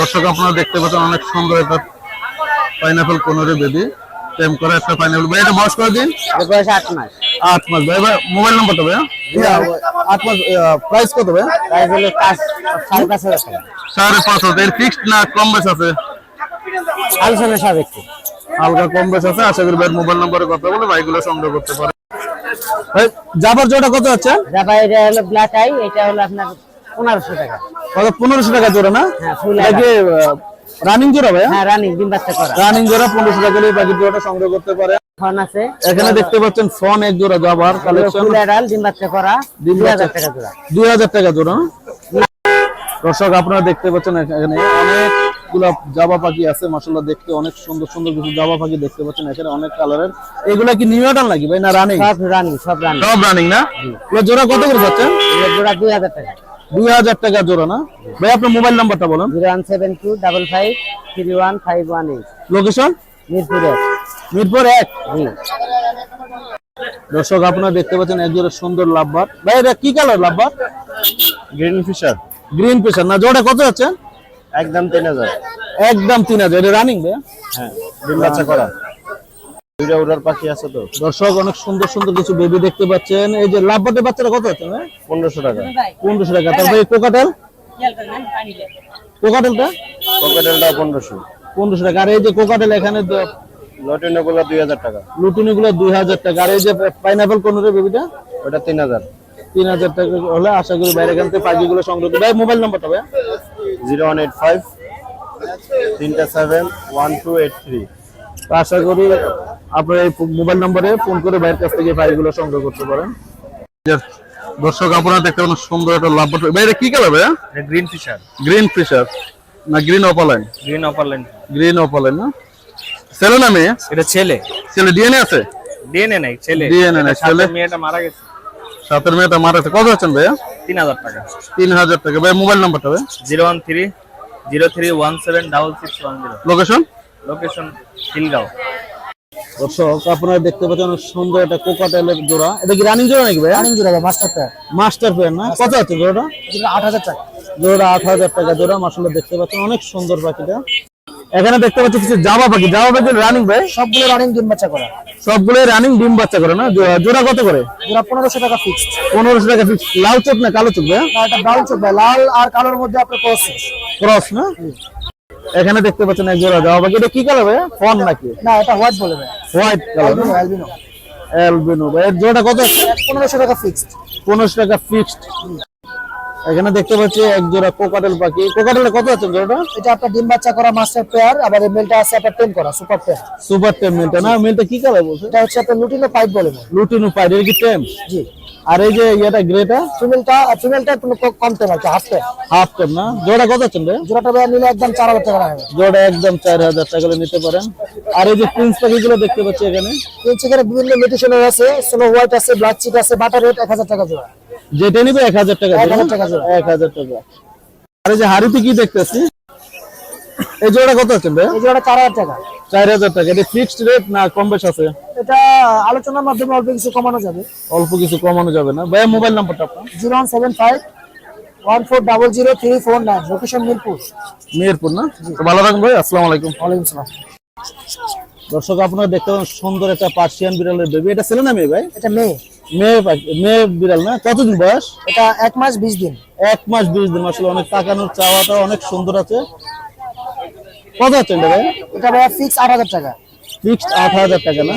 দর্শক আপনারা দেখতে পাচ্ছেন অনেক সুন্দর একটা পাইনাপেল কোনরে বেবি টেম করে একটা পাইনাপেল ভাই এটা বয়স করে দিন বয়স আট মাস। আট মাস। ভাই ভাই মোবাইল নাম্বারটা ভাই আট মাস। প্রাইস কত ভাই? প্রাইস হলো সাড়ে পাঁচ হাজার টাকা। সাড়ে পাঁচ হাজার। এর ফিক্সড না কম বেশ আছে? আলোচনা সাপেক্ষে। হালকা কম বেশ আছে। আশা করি ভাই মোবাইল নাম্বারে কথা বলে ভাইগুলো সংগ্রহ করতে পারে। ভাই জাবার জোড়া কত আছে? তারপর এটা হলো ব্ল্যাক আই এটা হলো আপনার পনেরোশো টাকা। পনেরোশো টাকা জোড়া না? হ্যাঁ রানিং জোড়া ভাই হ্যাঁ রানিং ডিম বাচ্চা করা। রানিং জোড়া পনেরোশো টাকা দিয়ে বাকি জোড়াটা সংগ্রহ করতে পারে। ফোন আছে। এখানে দেখতে পাচ্ছেন ফোন এক জোড়া জাবার কালেকশন ফুল অ্যাডাল ডিম বাচ্চা করা টাকা জোড়া। দুই হাজার টাকা জোড়া। দর্শক আপনারা দেখতে পাচ্ছেন এখানে অনেকগুলা জাবা পাখি আছে মাসাল্লাহ দেখতে অনেক সুন্দর সুন্দর কিছু জাবা পাখি দেখতে পাচ্ছেন এখানে অনেক কালারের এগুলা কি নিউ অ্যাডাল নাকি ভাই না রানিং সব রানিং সব রানিং সব রানিং না? এগুলো জোড়া কত করে যাচ্ছেন জোড়া দুই হাজার টাকা। দুই হাজার টাকা জোড়া না? ভাই আপনার মোবাইল নাম্বারটা বলুন। Zero one seven two double five three one five one eight. Location মিরপুরে। মিরপুর এক? জি। দর্শক আপনারা দেখতে পাচ্ছেন এক জোড়া সুন্দর লাভবার। ভাই এটা কি কালার লাভবার? গ্রিন ফিশার গ্রিন পেশার না? জোড়া কত যাচ্ছেন একদম তিন হাজার। একদম তিন হাজার। এটা রানিং ভাই? হ্যাঁ ডিম বাচ্চা করা। দুইটা উড়ার পাখি আছে তো। দর্শক অনেক সুন্দর সুন্দর কিছু বেবি দেখতে পাচ্ছেন। এই যে লাভবাটের কত আছে পনেরোশো টাকা। পনেরোশো টাকা। তারপরে কোকাটেল? কোকাটেলটা? পনেরোশো। পনেরোশো টাকা। আর এই যে কোকাটেল এখানে লটিনো গুলো দুই হাজার টাকা। লুটুনি গুলো দুই হাজার টাকা। আর এই যে পাইনাপেল কোন বেবিটা ওটা তিন হাজার। তিন হাজার টাকা হলে আশা করি বাইরে এখান থেকে পাখিগুলো সংগ্রহ ভাই মোবাইল নাম্বারটা ভাই। জিরো ওয়ান এইট ফাইভ তিনটা seven one two eight three. তো আশা করি আপনার এই মোবাইল নম্বরে ফোন করে বাইরের কাছ থেকে পাখিগুলো সংগ্রহ করতে পারেন। দর্শক আপনারা দেখতে পারেন সুন্দর একটা লাভ ভাই এটা কি কালার ভাই গ্রিন ফিশার গ্রিন ফিশার না green opaline green opaline green opaline না? ছেলে না মেয়ে? এটা ছেলে। ছেলে ডিএনএ আছে? ডিএনএ নাই ছেলে। DNA নাই, ছেলে। মেয়েটা মারা গেছে। সাতের মেয়েটা মারা আছে কত আছেন ভাইয়া? তিন হাজার টাকা। তিন হাজার টাকা। ভাই মোবাইল নাম্বারটা ভাই। Zero one three zero three one seven double six one zero. Location location Khilgaon দর্শক আপনারা দেখতে পাচ্ছেন সুন্দর একটা কোকাটেলের জোড়া। এটা কি রানিং জোড়া নাকি ভাই? রানিং জোড়া মাস্টারটা মাস্টার পেয়ার না? কত আছে জোড়াটা? আট হাজার টাকা। জোড়া আট হাজার টাকা জোড়া মাসাল্লাহ দেখতে পাচ্ছেন অনেক সুন্দর পাখিটা। এখানে দেখতে পাচ্ছি কিছু জামা পাখি। জামা পাখি রানিং ভাই? সবগুলো রানিং ডিম বাচ্চা করা। সবগুলোই রানিং ডিম বাচ্চা করে না? জোড়া কত করে? জোড়া পনেরোশো টাকা ফিক্সড পনেরোশো টাকা ফিক্স লাল চোখ না কালো চোখ ভাই? এটা ব্রাউন চোখ ভাই, লাল আর কালোর মধ্যে আপনার ক্রস ক্রস না? এখানে দেখতে পাচ্ছেন এক জোড়া জামা পাখি এটা কি কালার ভাই ফন নাকি? না এটা হোয়াইট বলে ভাই। হোয়াইট কালার অ্যালবিনো অ্যালবিনো ভাই এর জোড়া কত আছে? পনেরোশো টাকা ফিক্সড পনেরোশো টাকা ফিক্সড এখানে দেখতে পাচ্ছি এক জোড়া কোকাটেল পাখি কোকাটেলটা কত আছে জোড়াটা? এটা আপনার ডিম বাচ্চা করা মাস্টার পেয়ার আবার এই মেলটা আছে আপনার টেন করা সুপার পেয়ার সুপার টেম মিলটা না মিলটা কি কালার বলছে? এটা হচ্ছে আপনার লুটিনো পাইপ বলে। লুটিনু পাইড এর কি টেম জি। আর এই যে ইয়েটা গ্রেটা? ফিমেলটা ফিমেলটা একটু কম টেম আছে হাফ টেম। হাফ টেম না? জোড়া কত আছে ভাই জোড়াটা ভাই নিলে একদম চার হাজার টাকা জোড়া একদম চার হাজার টাকা করে নিতে পারেন। আর এই যে প্রিন্স পাখিগুলো দেখতে পাচ্ছি এখানে। প্রিন্স এখানে বিভিন্ন মিউটেশনের আছে স্নো হোয়াইট আছে ব্ল্যাক চিট আছে বাটার রেট এক হাজার টাকা জোড়া। যেটা নিবে এক হাজার টাকা এক হাজার টাকা এক হাজার টাকা। আর এই যে হাড়িতে কি দেখতেছি? এই জোড়া কত আছে ভাই এই চার হাজার টাকা। চার হাজার টাকা। এটা ফিক্সড রেট না কম বেশ আছে? এটা আলোচনার মাধ্যমে অল্প কিছু কমানো যাবে। অল্প কিছু কমানো যাবে না। ভাইয়া মোবাইল নাম্বারটা আপনার? Zero one seven five one four double zero three four nine. Location Mirpur. Meherpur না? তো ভালো থাকুন ভাই আসসালামু আলাইকুম। ওয়ালাইকুম সালাম। দর্শক আপনারা দেখতে পাবেন সুন্দর একটা পার্সিয়ান বিড়ালের বেবি এটা ছেলে না মেয়ে ভাই? এটা মেয়ে। মেয়ে বিড়াল না? কতদিন বয়স? এটা এক মাস বিশ দিন। এক মাস বিশ দিন। আসলে অনেক তাকানোর চাওয়াটা অনেক সুন্দর আছে। কত আছে এটা ভাই? এটা ভাই ফিক্স আট হাজার টাকা। ফিক্সড আট হাজার টাকা না?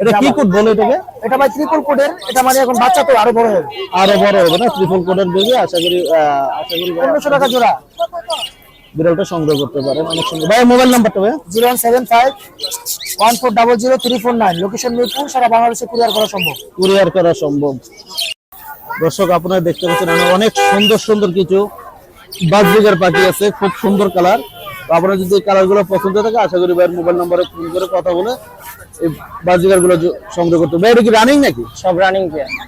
এটা কি কোড বলে এটাকে? এটা ভাই ত্রিপুল কোডের এটা মানে এখন বাচ্চা তো আরও বড় হবে। আরও বড় হবে না? ত্রিপল কোডের বেবি আশা করি আশা করি ভাই পনেরোশো টাকা জোড়া। বিড়ালটা সংগ্রহ করতে পারেন অনেক সুন্দর। ভাই মোবাইল নাম্বারটা ভাই? Zero one seven five one four double zero three four nine. Location Mirpur সারা বাংলাদেশে কুরিয়ার করা সম্ভব। কুরিয়ার করা সম্ভব। দর্শক আপনারা দেখতে পাচ্ছেন অনেক সুন্দর সুন্দর কিছু বাজবিগার পাখি আছে খুব সুন্দর কালার আপনারা যদি কালারগুলো পছন্দ থাকে আশা করি ভাইয়ের মোবাইল নম্বরে ফোন করে কথা বলে এই বাজবিগারগুলো জ- সংগ্রহ করতে এটা কি রানিং নাকি? সব রানিং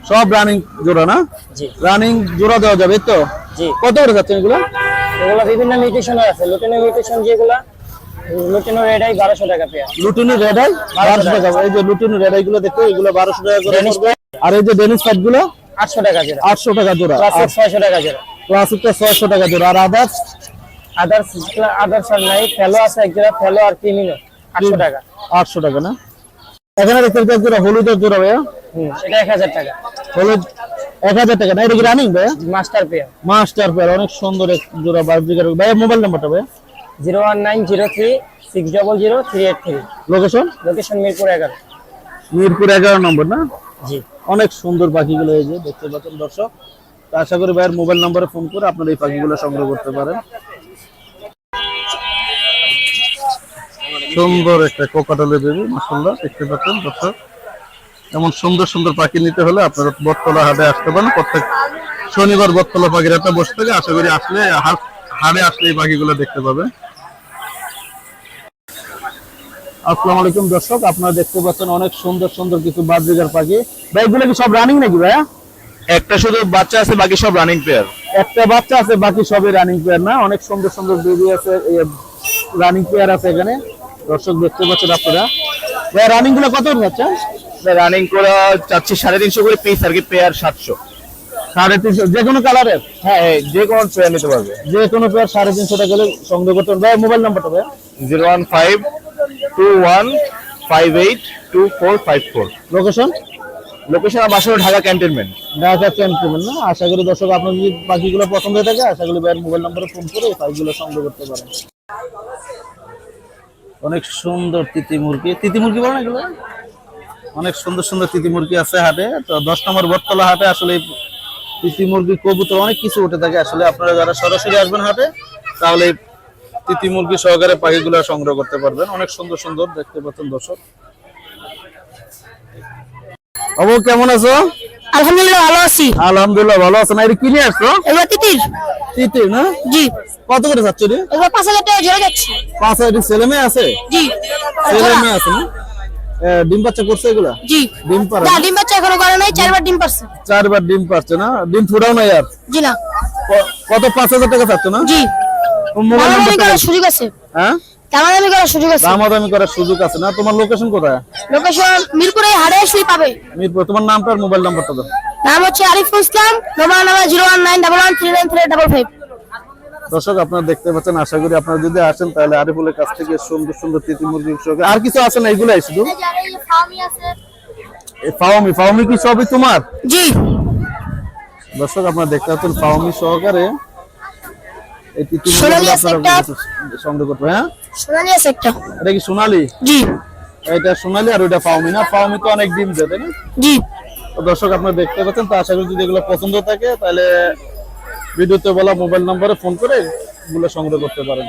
সব রানিং জোড়া না? জি। রানিং জোড়া দেওয়া যাবে তো? জি। কত করে যাচ্ছেন এগুলো? এগুলো বিভিন্ন মিউটেশনের আছে। লুটিনো মিউটেশন যেগুলো লুটিনো রেডাই বারোশো টাকা পেয়ার লুটুনি টাকা। এই যে লুটুনি গুলো এগুলো টাকা করে আর এই যে ডেনিসগুলো? টাকা জোড়া। টাকা জোড়া। ক্লাসিক টাকা জোড়া। ক্লাসিকটা ছয়শো টাকা জোড়া। আর আদার্স আদার্স আদার্স আর নাই ফেলো আছে এক জোড়া ফেলো আর ক্রিমিনো আটশো টাকা। আটশো টাকা না? এখানে দেখতে পাচ্ছি জোড়া হলুদের জোড়া ভাইয়া। হুম এটা এক হাজার টাকা। হলুদ এক হাজার টাকা না? এটা কি রানিং ভাইয়া? মাস্টার পেয়ার মাস্টার পেয়ার অনেক সুন্দর এক জোড়া বাজবিগার ভাইয়া মোবাইল নাম্বারটা ভাইয়া। Zero one nine zero three six double zero three eight three. Location location Mirpur এগারো। মিরপুর এগারো নম্বর না? জি। অনেক সুন্দর পাখিগুলো এই যে দেখতে পাচ্ছেন দর্শক। আশা করি ভাইয়ের মোবাইল নম্বরে ফোন করে আপনারা এই পাখিগুলো সংগ্রহ করতে পারেন। সুন্দর একটা কোকাটলের বেবি মাসাল্লাহ দেখতে পাচ্ছেন দর্শক। এমন সুন্দর সুন্দর পাখি নিতে হলে আপনারা বটতলা হাটে আসতে পারেন। প্রত্যেক শনিবার বটতলা পাখির একটা বসে থাকে। আশা করি আসলে হাটে আসলে এই পাখিগুলো দেখতে পাবেন আসসালামু আলাইকুম দর্শক। আপনারা দেখতে পাচ্ছেন অনেক সুন্দর সুন্দর কিছু বাজরিগার পাখি। ভাই এগুলো কি সব রানিং নাকি ভাইয়া? একটা শুধু বাচ্চা আছে বাকি সব রানিং পেয়ার একটা বাচ্চা আছে বাকি সবই রানিং পেয়ার না? অনেক সুন্দর সুন্দর বেবি আছে রানিং পেয়ার আছে এখানে। দর্শক দেখতে পাচ্ছেন আপনারা। ভাই রানিংগুলো কত বাচ্চা রানিং করে চাচ্ছি সাড়ে তিনশো করে পিস আর কি পেয়ার সাতশো। সাড়ে তিনশো যে কোনো কালারের হ্যাঁ হ্যাঁ যে কোনো পেয়ার নিতে পারবে। যে কোনো পেয়ার সাড়ে তিনশো টাকা হলে সংগ্রহ করতে মোবাইল নাম্বারটা ভাই? Zero one five two one five eight two four five four. Location location আমার বাসা ঢাকা ক্যান্টনমেন্ট ঢাকা ক্যান্টনমেন্ট না? আশা করি দর্শক আপনার যদি পাখিগুলো পছন্দ হয়ে থাকে আশা করি ভাইয়ের মোবাইল নাম্বারে ফোন করে সংগ্রহ করতে পারেন। অনেক সুন্দর তিতি মুরগি। তিতি মুরগি বলো এগুলো? অনেক সুন্দর সুন্দর তিতি মুরগি আছে হাটে। তো দশ নম্বর বটতলা হাটে আসলে তিতি মুরগি, কবুতর অনেক কিছু উঠে থাকে। আসলে আপনারা যারা সরাসরি আসবেন হাটে, তাহলে তিতি মুরগি সহকারে পাখিগুলো সংগ্রহ করতে পারবেন। অনেক সুন্দর সুন্দর দেখতে পাচ্ছেন দর্শক। অবু, কেমন আছো? আলহামদুলিল্লাহ ভালো আছি। আলহামদুলিল্লাহ ভালো আছো না এটা কিনে আসছো? এবার তিতির। তিতি না? জি। কত করে যাচ্ছে রে? পাঁচ হাজার টাকা জোরে যাচ্ছে। পাঁচ হাজার ছেলে মেয়ে আছে? জি। ছেলে মেয়ে আছে না? ডিম বাচ্চা করছে এগুলা? জি। ডিম পারে না ডিম বাচ্চা এখনও করে নাই চারবার ডিম পারছে চারবার ডিম পারছে না? ডিম ফুটাও না আর? জি না। কত? পাঁচ হাজার টাকা চাচ্ছ না? জি। মোবাইল করার সুযোগ আছে। হ্যাঁ? দামাদামি করার সুযোগ আছে। দামাদামি করার সুযোগ আছে। না তোমার লোকেশন কোথায়? লোকেশন মিরপুরে হাড়ে পাবে। মিরপুর তোমার নামটা আর মোবাইল নাম্বারটা দাও। নাম হচ্ছে Ariful Islam mobile number zero one nine double one three nine three double five দর্শক আপনারা দেখতে পাচ্ছেন আশা করি আপনারা যদি আসেন তাহলে আরিফুলের কাছ থেকে সুন্দর সুন্দর তিতি মুরগি আর কিছু আছে না এগুলাই শুধু এই ফাওমি ফাওমি কি সবই তোমার? জি। দর্শক আপনারা দেখতে পাচ্ছেন ফাওমি সহকারে এই আপনারা সংগ্রহ হ্যাঁ? সোনালি আছে একটা। এটা কি সোনালি? জি। এটা সোনালি আর না? পাওমি তো অনেক ডিম দেয় তাই না? জি। দর্শক আপনারা দেখতে পাচ্ছেন তো আশা করি যদি এগুলো পছন্দ থাকে তাহলে ভিডিওতে বলা মোবাইল নম্বরে ফোন করে এগুলো সংগ্রহ করতে পারেন।